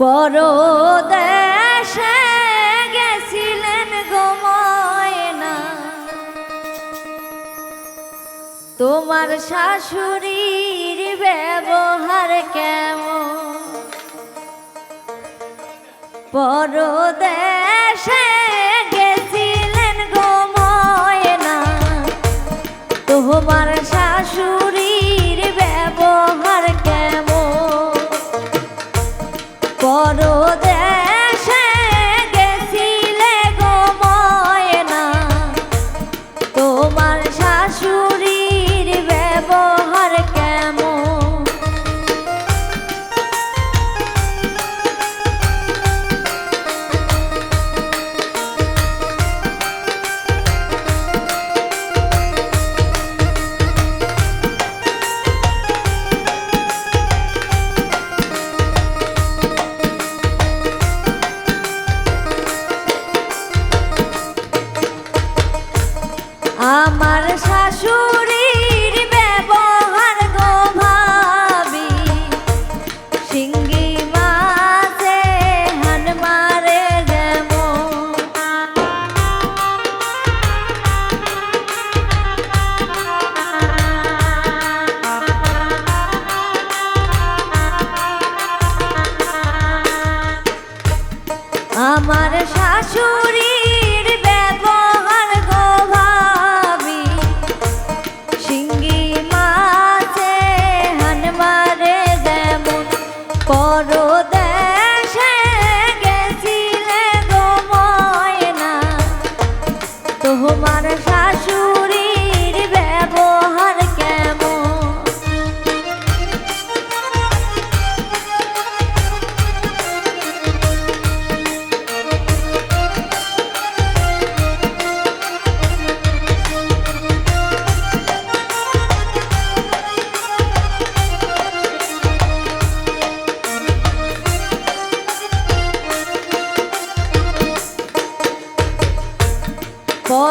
পরদেশে গেছিলেন গোময়না তোমার শাশুড়ির ব্যবহার কেমন? পরদেশে গেছিলেন গোময়না তোমার শাশুড়ি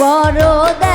পরদা